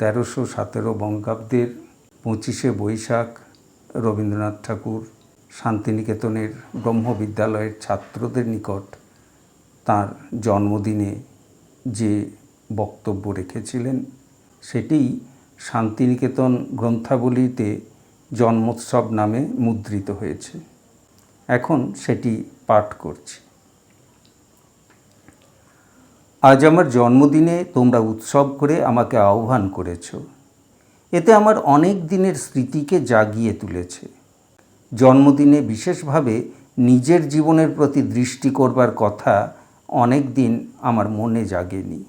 তেরোশো সতেরো বঙ্গাব্দের পঁচিশে বৈশাখ রবীন্দ্রনাথ ঠাকুর শান্তিনিকেতনের ব্রহ্মবিদ্যালয়ের ছাত্রদের নিকট তার জন্মদিনে যে বক্তব্য রেখেছিলেন, সেটি শান্তিনিকেতন গ্রন্থাবলীতে জন্মোৎসব নামে মুদ্রিত হয়েছে। এখন সেটি পাঠ করছি। আজ আমার জন্মদিনে তোমরা উৎসব করে আমাকে আহ্বান করেছ। এতে আমার অনেক দিনের স্মৃতিকে জাগিয়ে তুলেছে। জন্মদিনে বিশেষভাবে নিজের জীবনের প্রতি দৃষ্টি করবার কথা অনেক দিন আমার মনে জাগেনি।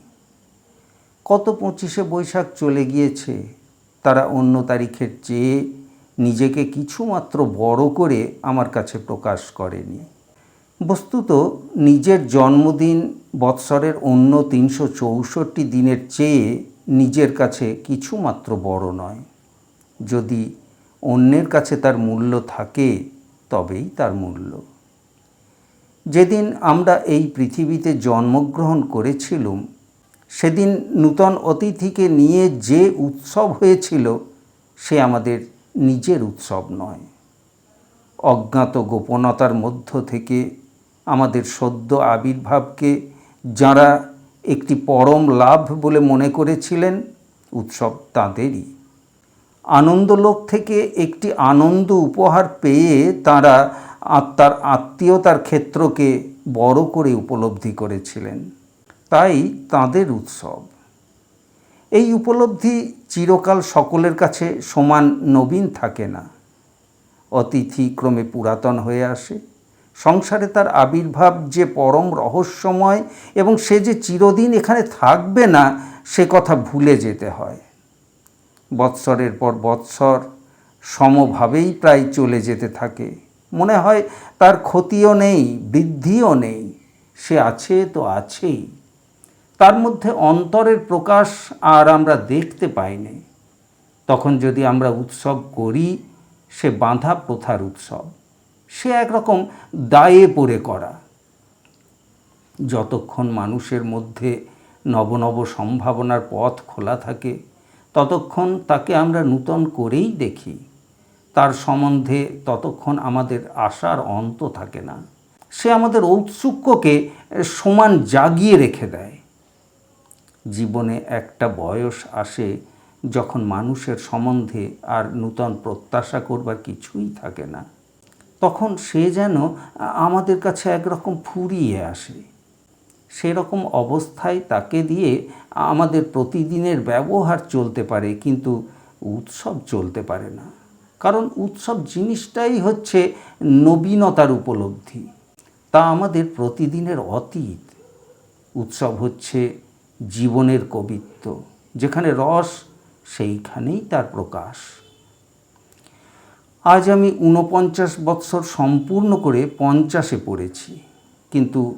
কত পঁচিশে বৈশাখ চলে গিয়েছে, তারা অন্য তারিখের চেয়ে নিজেকে কিছুমাত্র বড় করে আমার কাছে প্রকাশ করেনি। বস্তুত নিজের জন্মদিন বৎসরের অন্য তিনশো চৌষট্টি দিনের চেয়ে নিজের কাছে কিছুমাত্র বড় নয়। যদি অন্যের কাছে তার মূল্য থাকে, তবেই তার মূল্য। যেদিন আমরা এই পৃথিবীতে জন্মগ্রহণ করেছিলুম, সেদিন নূতন অতিথিকে নিয়ে যে উৎসব হয়েছিল, সে আমাদের নিজের উৎসব নয়। অজ্ঞাত গোপনতার মধ্য থেকে আমাদের সদ্য আবির্ভাবকে যারা একটি পরম লাভ বলে মনে করেছিলেন, উৎসব তাঁদেরই। আনন্দলোক থেকে একটি আনন্দ উপহার পেয়ে তারা আত্মার আত্মীয়তার ক্ষেত্রকে বড় করে উপলব্ধি করেছিলেন। তাই তাদের উৎসব। এই উপলব্ধি চিরকাল সকলের কাছে সমান নবীন থাকে না। অতিথি ক্রমে পুরাতন হয়ে আসে। সংসারে তার আবির্ভাব যে পরম রহস্যময় এবং সে যে চিরদিন এখানে থাকবে না, সে কথা ভুলে যেতে হয়। বৎসরের পর বৎসর সমভাবেই প্রায় চলে যেতে থাকে। মনে হয় তার ক্ষতিও নেই, বৃদ্ধিও নেই, সে আছে তো আছেই। তার মধ্যে অন্তরের প্রকাশ আর আমরা দেখতে পাইনি তখন যদি আমরা উৎসব করি, সে বাঁধা প্রথার উৎসব। সে একরকম দায়ে পড়ে করা। যতক্ষণ মানুষের মধ্যে নবনব সম্ভাবনার পথ খোলা থাকে, ততক্ষণ তাকে আমরা নূতন করেই দেখি। তার সম্বন্ধে ততক্ষণ আমাদের আশার অন্ত থাকে না। সে আমাদের ঔৎসুক্যকে সমান জাগিয়ে রেখে দেয়। জীবনে একটা বয়স আসে যখন মানুষের সম্বন্ধে আর নূতন প্রত্যাশা করবার কিছুই থাকে না। তখন সে যেন আমাদের কাছে একরকম ফুরিয়ে আসে। সেরকম অবস্থায় তাকে দিয়ে আমাদের প্রতিদিনের ব্যবহার চলতে পারে, কিন্তু উৎসব চলতে পারে না। কারণ উৎসব জিনিসটাই হচ্ছে নবীনতার উপলব্ধি। তা আমাদের প্রতিদিনের অতীত। উৎসব হচ্ছে জীবনের কবিত্ব, যেখানে রস সেইখানেই তার প্রকাশ। আজ আমি ঊনপঞ্চাশ বৎসর সম্পূর্ণ করে পঞ্চাশে পড়েছি। কিন্তু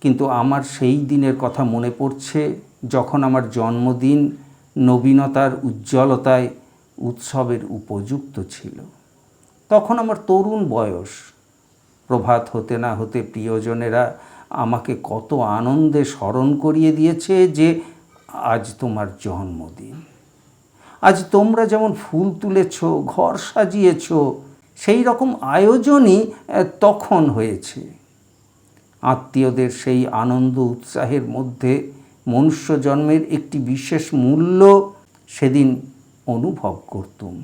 কিন্তু আমার সেই দিনের কথা মনে পড়ছে যখন আমার জন্মদিন নবীনতার উজ্জ্বলতায় উৎসবের উপযুক্ত ছিল। তখন আমার তরুণ বয়স। প্রভাত হতে না হতে প্রিয়জনেরা আমাকে কত আনন্দে স্মরণ করিয়ে দিয়েছে যে আজ তোমার জন্মদিন। আজ তোমরা যেমন ফুল তুলেছ, ঘর সাজিয়েছ, সেই রকম আয়োজনই তখন হয়েছে। আত্মীয়দের সেই আনন্দ উৎসাহের মধ্যে মনুষ্য জন্মের একটি বিশেষ মূল্য সেদিন অনুভব করতুম।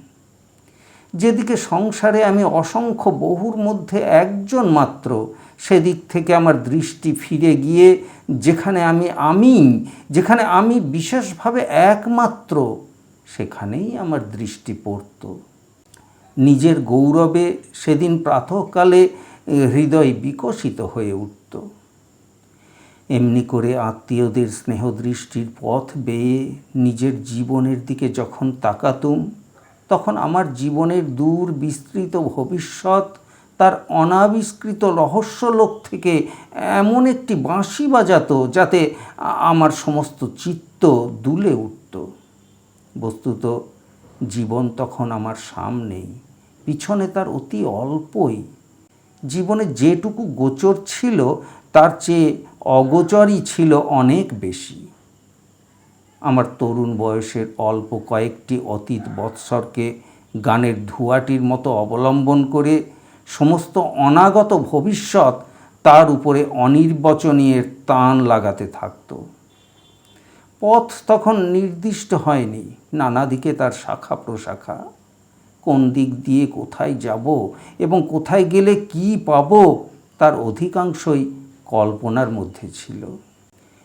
যেদিকে সংসারে আমি অসংখ্য বহুর মধ্যে একজন মাত্র, সেদিক থেকে আমার দৃষ্টি ফিরে গিয়ে যেখানে আমি আমি যেখানে আমি বিশেষভাবে একমাত্র সেখানেই আমার দৃষ্টি পড়ত। নিজের গৌরবে সেদিন প্রাতঃকালে হৃদয় বিকশিত হয়ে উঠত। এমনি করে আত্মীয়দের স্নেহদৃষ্টির পথ বেয়ে নিজের জীবনের দিকে যখন তাকাতুম, তখন আমার জীবনের দূর বিস্তৃত ভবিষ্যৎ, তার অনাবিষ্কৃত রহস্যলোক থেকে এমন একটি বাঁশি বাজাত যাতে আমার সমস্ত চিত্ত দুলে উঠত। বস্তুত, জীবন তখন আমার সামনেই। পিছনে তার অতি অল্পই। জীবনে যেটুকু গোচর ছিল, তার চেয়ে অগোচরই ছিল অনেক বেশি। আমার তরুণ বয়সের অল্প কয়েকটি অতীত বৎসরকে গানের ধোঁয়াটির মতো অবলম্বন করে, সমস্ত অনাগত ভবিষ্যৎ তার উপরে অনির্বচনীয় টান লাগাতে থাকতো। পথ তখন নির্দিষ্ট হয়নি। নানা দিকে তার শাখা প্রশাখা। কোন দিক দিয়ে কোথায় যাব এবং কোথায় গেলে কি পাব তার অধিকাংশই কল্পনার মধ্যে ছিল।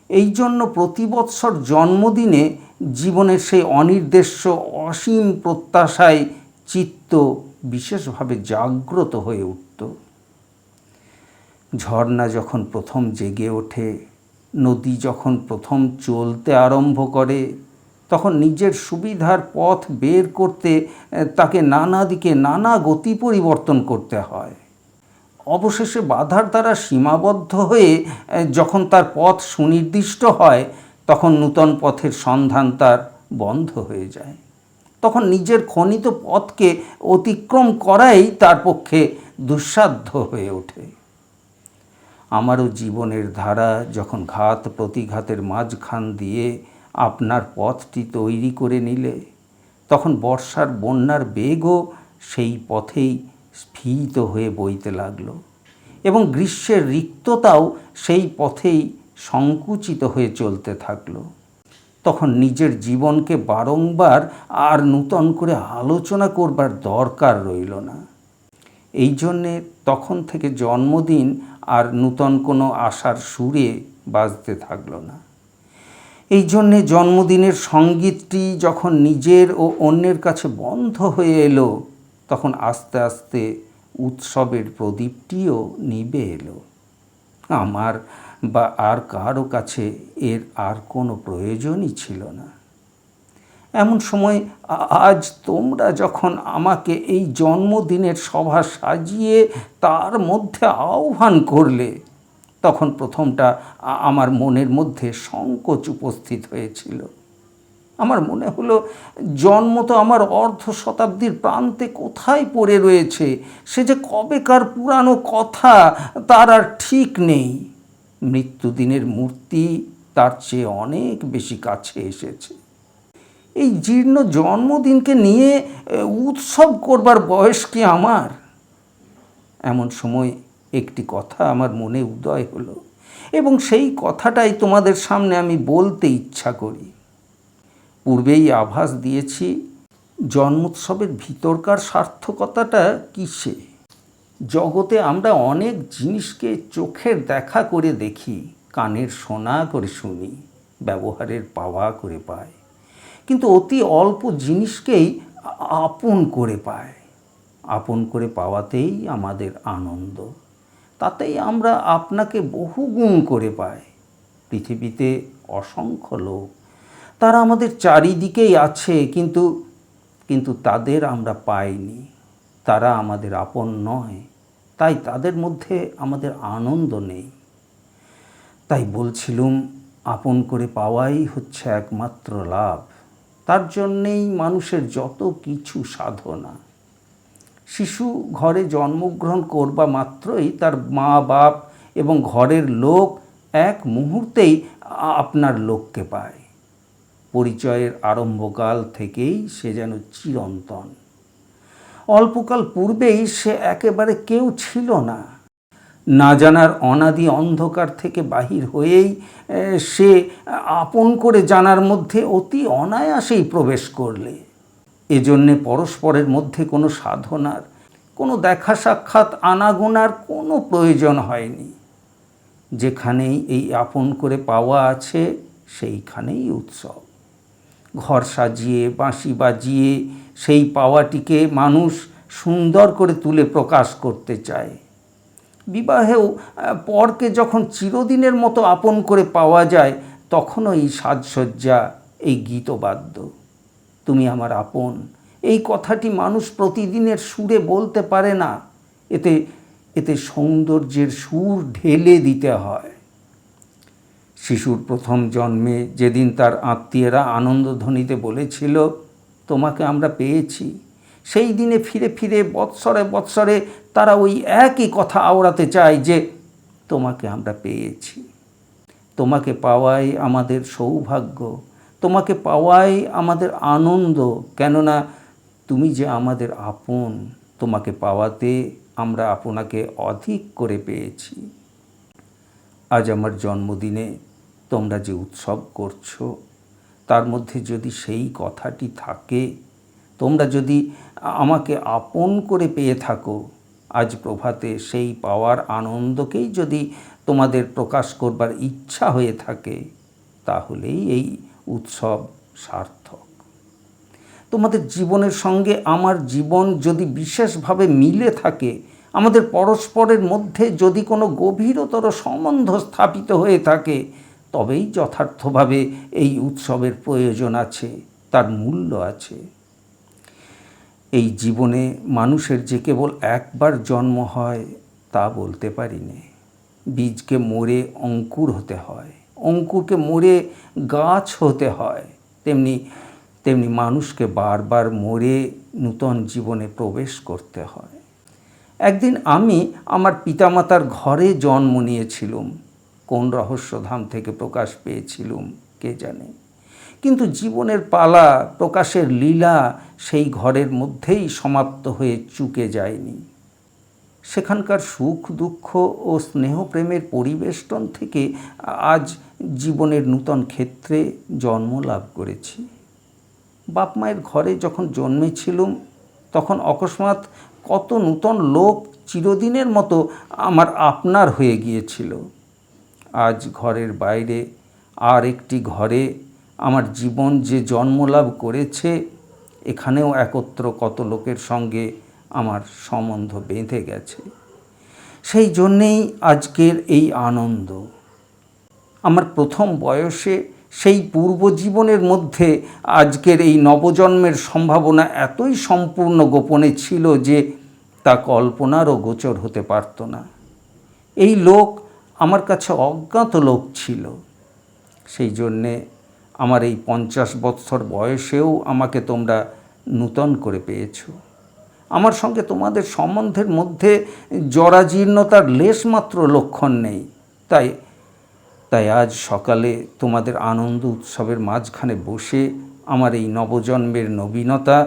এই জন্য প্রতি বৎসর জন্মদিনে জীবনের সেই অনির্দেশ্য অসীম প্রত্যাশায় চিত্ত বিশেষভাবে জাগ্রত হয়ে উঠত। ঝর্ণা যখন প্রথম জেগে ওঠে নদী যখন প্রথম চলতে আরম্ভ করে, তখন নিজের সুবিধার পথ বের করতে তাকে নানা দিকে নানা গতি পরিবর্তন করতে হয়। অবশেষে বাধার দ্বারা সীমাবদ্ধ হয়ে যখন তার পথ সুনির্দিষ্ট হয়, তখন নূতন পথের সন্ধান তার বন্ধ হয়ে যায়। তখন নিজের খনিত পথকে অতিক্রম করাই তার পক্ষে দুঃসাধ্য হয়ে ওঠে। আমারও জীবনের ধারা যখন ঘাত প্রতিঘাতের মাঝখান দিয়ে আপনার পথটি তৈরি করে নিলে, তখন বর্ষার বন্যার বেগও সেই পথেই স্ফীত হয়ে বইতে লাগল এবং গ্রীষ্মের রিক্ততাও সেই পথেই সংকুচিত হয়ে চলতে থাকল। তখন নিজের জীবনকে বারংবার আর নূতন করে আলোচনা করবার দরকার রইল না। এই জন্যে তখন থেকে জন্মদিন আর নূতন কোনো আশার সুরে বাজতে থাকল না। এই জন্যে জন্মদিনের সঙ্গীতটি যখন নিজের ও অন্যের কাছে বন্ধ হয়ে এলো, তখন আস্তে আস্তে উৎসবের প্রদীপটিও নিবে এলো। আমার বা আর কারও কাছে এর আর কোনো প্রয়োজনই ছিল না। এমন সময় আজ তোমরা যখন আমাকে এই জন্মদিনের সভা সাজিয়ে তার মধ্যে আহ্বান করলে, তখন প্রথমটা আমার মনের মধ্যে সংকোচ উপস্থিত হয়েছিল। আমার মনে হলো, জন্ম তো আমার অর্ধ শতাব্দীর প্রান্তে কোথায় পড়ে রয়েছে, সে যে কবেকার পুরানো কথা, তার আর ঠিক নেই। মৃত্যুদিনের মূর্তি তার চেয়ে অনেক বেশি কাছে এসেছে। এই জীর্ণ জন্মদিনকে নিয়ে উৎসব করবার বয়স কি আমার? এমন সময় একটি কথা আমার মনে উদয় হলো এবং সেই কথাটাই তোমাদের সামনে আমি বলতে ইচ্ছা করি। পূর্বেই আভাস দিয়েছি, জন্মোৎসবের ভিতরকার সার্থকতাটা কিসে? জগতে আমরা অনেক জিনিসকে চোখের দেখা করে দেখি, কানের শোনা করে শুনি, ব্যবহারের পাওয়া করে পাই। কিন্তু অতি অল্প জিনিসকেই আপন করে পায়। আপন করে পাওয়াতেই আমাদের আনন্দ। তাতেই আমরা আপনাকে বহু গুণ করে পাই। পৃথিবীতে অসংখ্য লোক। তারা আমাদের চারিদিকেই আছে কিন্তু কিন্তু তাদের আমরা পাইনি। তারা আমাদের আপন নয়। তাই তাদের মধ্যে আমাদের আনন্দ নেই। তাই বলছিলুম, আপন করে পাওয়াই হচ্ছে একমাত্র লাভ। তার জন্যেই মানুষের যত কিছু সাধনা। শিশু ঘরে জন্মগ্রহণ করবা মাত্রই তার মা বাপ এবং ঘরের লোক এক মুহূর্তেই আপনার লোককে পায়। পরিচয়ের আরম্ভকাল থেকেই সে যেন চিরন্তন। অল্পকাল পূর্বেই সে একেবারে কেউ ছিল না। না জানার অনাদি অন্ধকার থেকে বাহির হয়েই সে আপন করে জানার মধ্যে অতি অনায়াসেই প্রবেশ করলে। এজন্যে পরস্পরের মধ্যে কোনো সাধনার, কোনো দেখা সাক্ষাৎ আনাগোনার কোনো প্রয়োজন হয়নি। যেখানেই এই আপন করে পাওয়া আছে, সেইখানেই উৎসব। ঘর সাজিয়ে, বাঁশি বাজিয়ে, সেই পাওয়াটিকে মানুষ সুন্দর করে তুলে প্রকাশ করতে চায়। বিবাহেও পরকে যখন চিরদিনের মতো আপন করে পাওয়া যায়, তখনও এই সাজসজ্জা, এই গীতবাদ্য। তুমি আমার আপন। এই কথাটি মানুষ প্রতিদিনের সুরে বলতে পারে না। এতে এতে সৌন্দর্যের সুর ঢেলে দিতে হয়। শিশুর প্রথম জন্মে যেদিন তার আত্মীয়রা আনন্দধ্বনিতে বলেছিল, তোমাকে আমরা পেয়েছি। সেই দিনে ফিরে ফিরে বৎসরে বৎসরে তারা ওই একই কথা আওড়াতে চায় যে, তোমাকে আমরা পেয়েছি। তোমাকে পাওয়াই আমাদের সৌভাগ্য। তোমাকে পাওয়াই আমাদের আনন্দ। কেননা তুমি যে আমাদের আপন, তোমাকে পাওয়াতে আমরা আপনাকে অধিক করে পেয়েছি। আজ আমার জন্মদিনে তোমরা যে উৎসব করছ, তার মধ্যে যদি সেই কথাটি থাকে, তোমরা যদি আমাকে আপন করে পেয়ে থাকো আজ প্রভাতে সেই পাওয়ার আনন্দকেই যদি তোমাদের প্রকাশ করবার ইচ্ছা হয়ে থাকে, তাহলেই এই উৎসব সার্থক। তোমাদের জীবনের সঙ্গে আমার জীবন যদি বিশেষভাবে মিলে থাকে, আমাদের পরস্পরের মধ্যে যদি কোনো গভীরতর সম্বন্ধ স্থাপিত হয়ে থাকে, তবেই যথার্থভাবে এই উৎসবের প্রয়োজন আছে, তার মূল্য আছে। এই জীবনে মানুষের যে কেবল একবার জন্ম হয়, তা বলতে পারি নে বীজকে মরে অঙ্কুর হতে হয়, অঙ্কুরকে মরে গাছ হতে হয়। তেমনি তেমনি মানুষকে বারবার মরে নূতন জীবনে প্রবেশ করতে হয়। একদিন আমি আমার পিতামাতার ঘরে জন্ম নিয়েছিলুম, কোন রহস্যধাম থেকে প্রকাশ পেয়েছিলুম, কে জানে? কিন্তু জীবনের পালা, প্রকাশের লীলা সেই ঘরের মধ্যেই সমাপ্ত হয়ে চুকে যায়নি। সেখানকার সুখ, দুঃখ ও স্নেহ প্রেমের পরিবেষ্টন থেকে আজ জীবনের নূতন ক্ষেত্রে জন্ম লাভ করেছি। বাপ মায়ের ঘরে যখন জন্মেছিলুম, তখন অকস্মাৎ কত নূতন লোক চিরদিনের মতো আমার আপনার হয়ে গিয়েছিল। আজ ঘরের বাইরে আর একটি ঘরে আমার জীবন যে জন্মলাভ করেছে, এখানেও একত্র কত লোকের সঙ্গে আমার সম্বন্ধ বেঁধে গেছে। সেই জন্যেই আজকের এই আনন্দ। আমার প্রথম বয়সে সেই পূর্বজীবনের মধ্যে আজকের এই নবজন্মের সম্ভাবনা এতই সম্পূর্ণ গোপনে ছিল যে তা কল্পনারও গোচর হতে পারত না। এই লোক আমার কাছে অজ্ঞাত লোক ছিল। সেই জন্যে আমার এই পঞ্চাশ বৎসর বয়সেও আমাকে তোমরা নূতন করে পেয়েছ। আমার সঙ্গে তোমাদের সম্বন্ধের মধ্যে জরাজীর্ণতার লেশমাত্র লক্ষণ নেই। তাই তাই আজ সকালে তোমাদের আনন্দ উৎসবের মাঝখানে বসে আমার এই নবজন্মের নবীনতা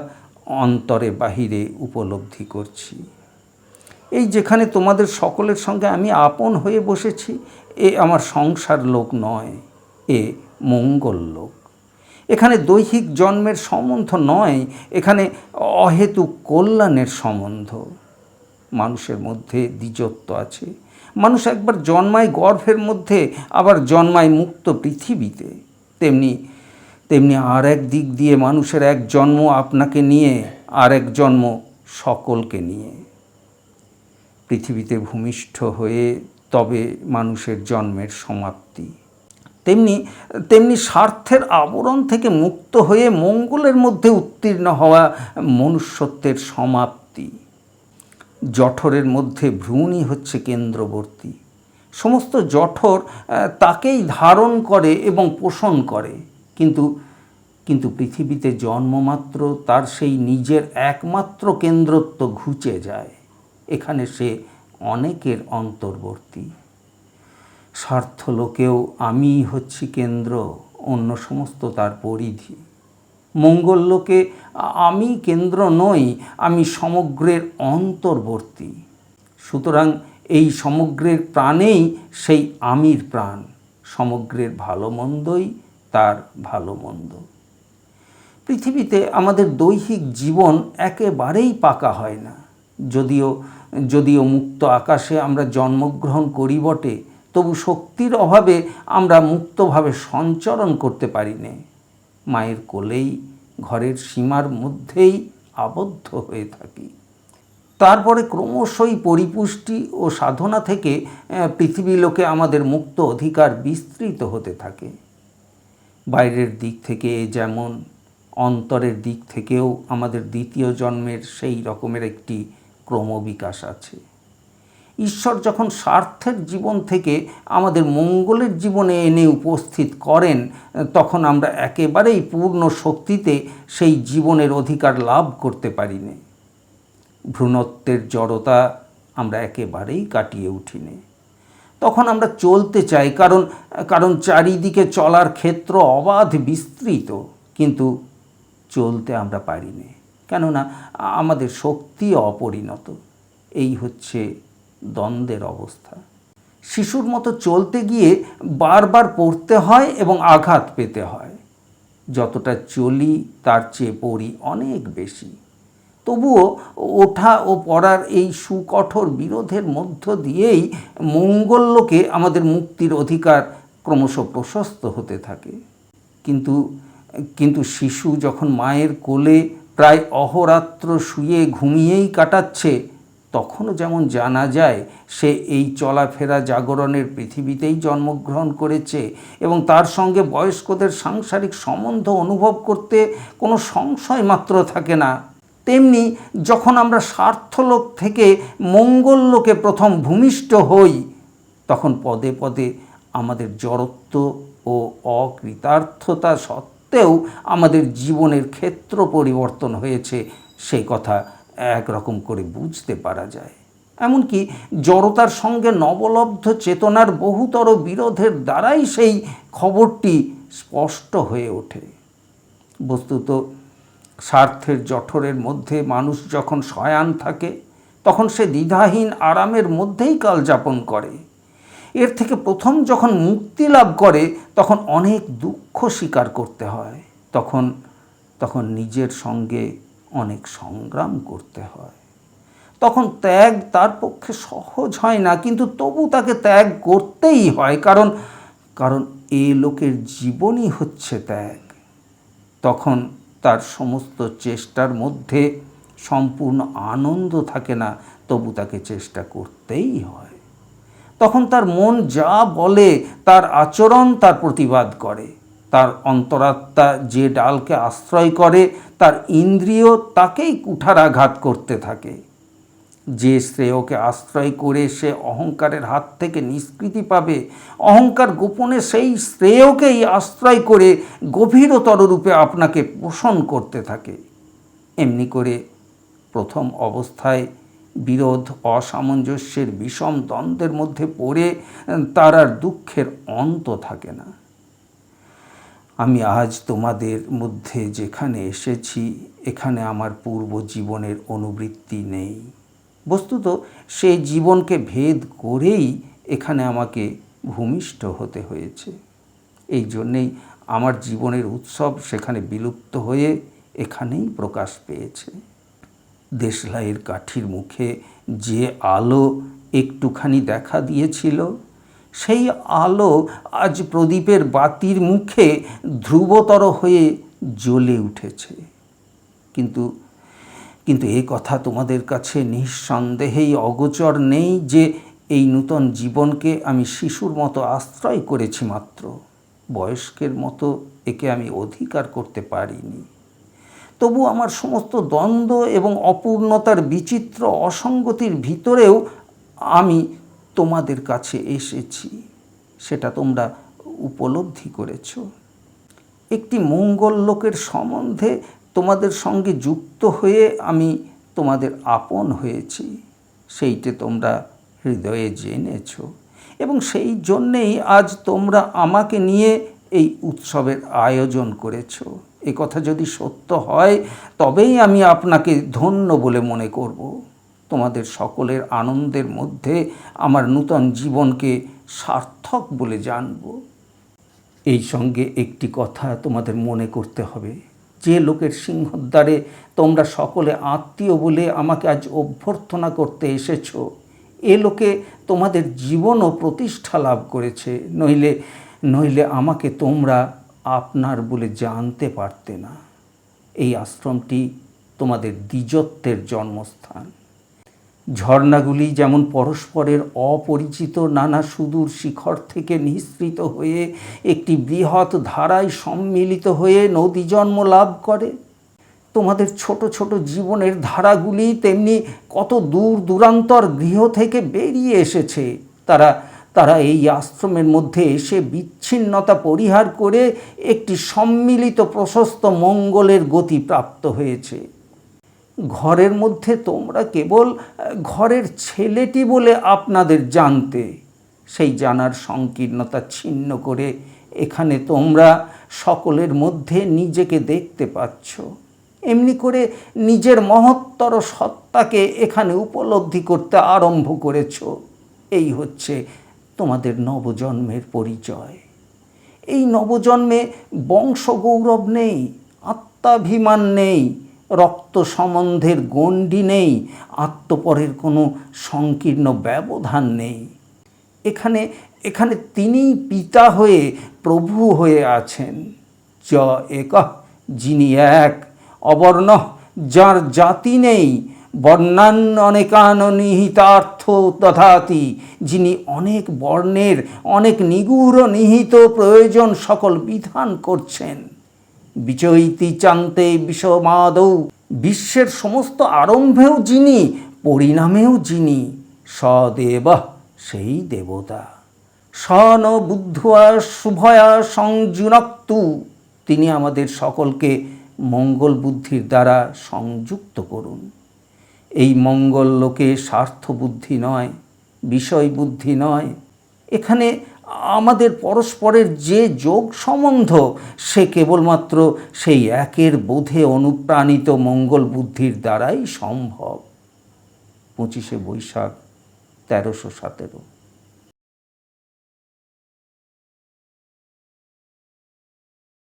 অন্তরে বাহিরে উপলব্ধি করছি। এই যেখানে তোমাদের সকলের সঙ্গে আমি আপন হয়ে বসেছি, এ আমার সংসার লোক নয়। এ মঙ্গল লোক। এখানে দৈহিক জন্মের সম্বন্ধ নয়, এখানে অহেতুক কল্যাণের সম্বন্ধ। মানুষের মধ্যে দ্বিজত্ব আছে। মানুষ একবার জন্মায় গর্ভের মধ্যে, আবার জন্মায় মুক্ত পৃথিবীতে। তেমনি তেমনি আর এক দিক দিয়ে মানুষের এক জন্ম আপনাকে নিয়ে, আর এক জন্ম সকলকে নিয়ে। পৃথিবীতে ভূমিষ্ঠ হয়ে তবে মানুষের জন্মের সমাপ্তি। তেমনি তেমনি স্বার্থের আবরণ থেকে মুক্ত হয়ে মঙ্গলের মধ্যে উত্তীর্ণ হওয়া মনুষ্যত্বের সমাপ্তি। জঠরের মধ্যে ভ্রূণই হচ্ছে কেন্দ্রবর্তী। সমস্ত জঠর তাকেই ধারণ করে এবং পোষণ করে। কিন্তু কিন্তু পৃথিবীতে জন্মমাত্র তার সেই নিজের একমাত্র কেন্দ্রত্ব ঘুচে যায়। এখানে সে অনেকের অন্তর্বর্তী। স্বার্থ লোকেও আমি হচ্ছি কেন্দ্র, অন্য সমস্ত তার পরিধি। মঙ্গল লোকে আমি কেন্দ্র নই, আমি সমগ্রের অন্তর্বর্তী। সুতরাং এই সমগ্রের প্রাণেই সেই আমির প্রাণ, সমগ্রের ভালো মন্দই তার ভালো মন্দ। পৃথিবীতে আমাদের দৈহিক জীবন একেবারেই পাকা হয় না। যদিও যদিও মুক্ত আকাশে আমরা জন্মগ্রহণ করি বটে তবু শক্তির অভাবে আমরা মুক্তভাবে সঞ্চরণ করতে পারি নে মায়ের কোলেই, ঘরের সীমার মধ্যেই আবদ্ধ হয়ে থাকি। তারপরে ক্রমশই পরিপুষ্টি ও সাধনা থেকে পৃথিবী লোকে আমাদের মুক্ত অধিকার বিস্তৃত হতে থাকে। বাইরের দিক থেকে যেমন, অন্তরের দিক থেকেও আমাদের দ্বিতীয় জন্মের সেই রকমের একটি ক্রমবিকাশ আছে। ঈশ্বর যখন স্বার্থের জীবন থেকে আমাদের মঙ্গলের জীবনে এনে উপস্থিত করেন, তখন আমরা একেবারেই পূর্ণ শক্তিতে সেই জীবনের অধিকার লাভ করতে পারি না। ভ্রূণত্বের জড়তা আমরা একেবারেই কাটিয়ে উঠিনি তখন আমরা চলতে চাই, কারণ কারণ চারিদিকে চলার ক্ষেত্র অবাধ বিস্তৃত, কিন্তু চলতে আমরা পারি না। কেননা, আমাদের শক্তি অপরিণত। এই হচ্ছে দ্বন্দ্বের অবস্থা। শিশুর মতো চলতে গিয়ে বারবার পড়তে হয় এবং আঘাত পেতে হয়। যতটা চলি, তার চেয়ে পড়ি অনেক বেশি। তবুও ওঠা ও পড়ার এই সুকঠোর বিরোধের মধ্য দিয়েই মঙ্গললোকে আমাদের মুক্তির অধিকার ক্রমশ প্রশস্ত হতে থাকে। কিন্তু কিন্তু শিশু যখন মায়ের কোলে প্রায় অহরাত্র শুয়ে ঘুমিয়েই কাটাচ্ছে তখনও যেমন জানা যায়, সে এই চলাফেরা জাগরণের পৃথিবীতেই জন্মগ্রহণ করেছে এবং তার সঙ্গে বয়স্কদের সাংসারিক সম্বন্ধ অনুভব করতে কোনো সংশয় মাত্র থাকে না। তেমনি যখন আমরা স্বার্থলোক থেকে মঙ্গললোকে প্রথম ভূমিষ্ঠ হই, তখন পদে পদে আমাদের জড়ত্ব ও অকৃতার্থতা সত্ত্বেও আমাদের জীবনের ক্ষেত্র পরিবর্তন হয়েছে। সেই কথা একরকম করে বুঝতে পারা যায়। এমনকি জড়তার সঙ্গে নবলব্ধ চেতনার বহুতর বিরোধের দ্বারাই সেই খবরটি স্পষ্ট হয়ে ওঠে। বস্তুত, স্বার্থের জঠরের মধ্যে মানুষ যখন শয়ান থাকে, তখন সে দ্বিধাহীন আরামের মধ্যেই কাল যাপন করে। এর থেকে প্রথম যখন মুক্তি লাভ করে, তখন অনেক দুঃখ স্বীকার করতে হয়। তখন তখন নিজের সঙ্গে অনেক সংগ্রাম করতে হয়। তখন ত্যাগ তার পক্ষে সহজ হয় না, কিন্তু তবু তাকে ত্যাগ করতেই হয়, কারণ কারণ এ লোকের জীবনই হচ্ছে ত্যাগ। তখন তার সমস্ত চেষ্টার মধ্যে সম্পূর্ণ আনন্দ থাকে না, তবু তাকে চেষ্টা করতেই হয়। তখন তার মন যা বলে, তার আচরণ তার প্রতিবাদ করে। তার অন্তরাত্মা যে ডালকে আশ্রয় করে, তার ইন্দ্রিয় তাকেই কুঠারাঘাত করতে থাকে। যে শ্রেয়কে আশ্রয় করে সে অহংকারের হাত থেকে নিষ্কৃতি পাবে, অহংকার গোপনে সেই শ্রেয়কেই আশ্রয় করে গভীরতর রূপে আপনাকে পোষণ করতে থাকে। এমনি করে প্রথম অবস্থায় বিরোধ, অসামঞ্জস্যের বিষম দ্বন্দ্বের মধ্যে পড়ে, তার আর দুঃখের অন্ত থাকে না। আমি আজ তোমাদের মধ্যে যেখানে এসেছি, এখানে আমার পূর্ব জীবনের অনুবৃত্তি নেই। বস্তুত সেই জীবনকে ভেদ করেই এখানে আমাকে ভূমিষ্ঠ হতে হয়েছে। এই জন্যেই আমার জীবনের উৎসব সেখানে বিলুপ্ত হয়ে এখানেই প্রকাশ পেয়েছে। দেশলাইয়ের কাঠির মুখে যে আলো একটুখানি দেখা দিয়েছিল সেই আলো আজ প্রদীপের বাতির মুখে ধ্রুবতর হয়ে জ্বলে উঠেছে। কিন্তু কিন্তু এ কথা তোমাদের কাছে নিঃসন্দেহেই অগোচর নেই যে এই নূতন জীবনকে আমি শিশুর মতো আশ্রয় করেছি মাত্র। বয়স্কের মতো একে আমি অধিকার করতে পারিনি। তবু আমার সমস্ত দ্বন্দ্ব এবং অপূর্ণতার বিচিত্র অসঙ্গতির ভিতরেও আমি তোমাদের কাছে এসেছি, সেটা তোমরা উপলব্ধি করেছ। একটি মঙ্গল লোকের সম্বন্ধে তোমাদের সঙ্গে যুক্ত হয়ে আমি তোমাদের আপন হয়েছি, সেইটে তোমরা হৃদয়ে জেনেছ। এবং সেই জন্যেই আজ তোমরা আমাকে নিয়ে এই উৎসবের আয়োজন করেছ। এ কথা যদি সত্য হয়, তবেই আমি আপনাকে ধন্য বলে মনে করব। তোমাদের সকলের আনন্দের মধ্যে আমার নূতন জীবনকে সার্থক বলে জানব। এই সঙ্গে একটি কথা তোমাদের মনে করতে হবে। যে লোকের সিংহদ্বারে তোমরা সকলে আত্মীয় বলে আমাকে আজ অভ্যর্থনা করতে এসেছ, এ লোকে তোমাদের জীবন ও প্রতিষ্ঠা লাভ করেছে, নইলে নইলে আমাকে তোমরা আপনার বলে জানতে পারতে না। এই আশ্রমটি তোমাদের দ্বিজত্বের জন্মস্থান। ঝর্ণাগুলি যেমন পরস্পরের অপরিচিত নানা সুদূর শিখর থেকে নিঃসৃত হয়ে একটি বৃহৎ ধারায় সম্মিলিত হয়ে নদী জন্ম লাভ করে। তোমাদের ছোট ছোট জীবনের ধারাগুলি তেমনি কত দূর দূরান্তর গৃহ থেকে বেরিয়ে এসেছে। তারা তারা এই আশ্রমের মধ্যে এসে বিচ্ছিন্নতা পরিহার করে একটি সম্মিলিত প্রশস্ত মঙ্গলের গতি প্রাপ্ত হয়েছে। ঘরের মধ্যে তোমরা কেবল ঘরের ছেলেটি বলে আপনাদের জানতে। সেই জানার সংকীর্ণতা ছিন্ন করে এখানে তোমরা সকলের মধ্যে নিজেকে দেখতে পাচ্ছ। এমনি করে নিজের মহত্তর সত্তাকে এখানে উপলব্ধি করতে আরম্ভ করেছ। এই হচ্ছে তোমাদের নবজন্মের পরিচয়। এই নবজন্মে বংশগৌরব নেই, আত্মাভিমান নেই রক্ত সম্বন্ধের গণ্ডি নেই, আত্মপরের কোনো সংকীর্ণ ব্যবধান নেই। এখানে এখানে তিনিই পিতা হয়ে প্রভু হয়ে আছেন। চ এক যিনি এক, অবর্ণ, যার জাতি নেই বর্ণান অনেকান নিহিতার্থ তথাতি যিনি অনেক বর্ণের, অনেক নিগুড়, নিহিত প্রয়োজন সকল বিধান করছেন। বিচৈতি চান্তে বিষমাদৌ। বিশ্বের সমস্ত আরম্ভেও যিনি, পরিণামেও যিনি, সদেব সেই দেবতা। সন বুদ্ধয়া শুভয়া সংযুনক্তু। তিনি আমাদের সকলকে মঙ্গল বুদ্ধির দ্বারা সংযুক্ত করুন। এই মঙ্গল লোকে স্বার্থ বুদ্ধি নয় বিষয় বুদ্ধি নয়। এখানে আমাদের পরস্পরের যে যোগ সম্বন্ধ, সে কেবলমাত্র সেই একের বোধে অনুপ্রাণিত মঙ্গল বুদ্ধির দ্বারাই সম্ভব। পঁচিশে বৈশাখ, তেরোশো সতেরো।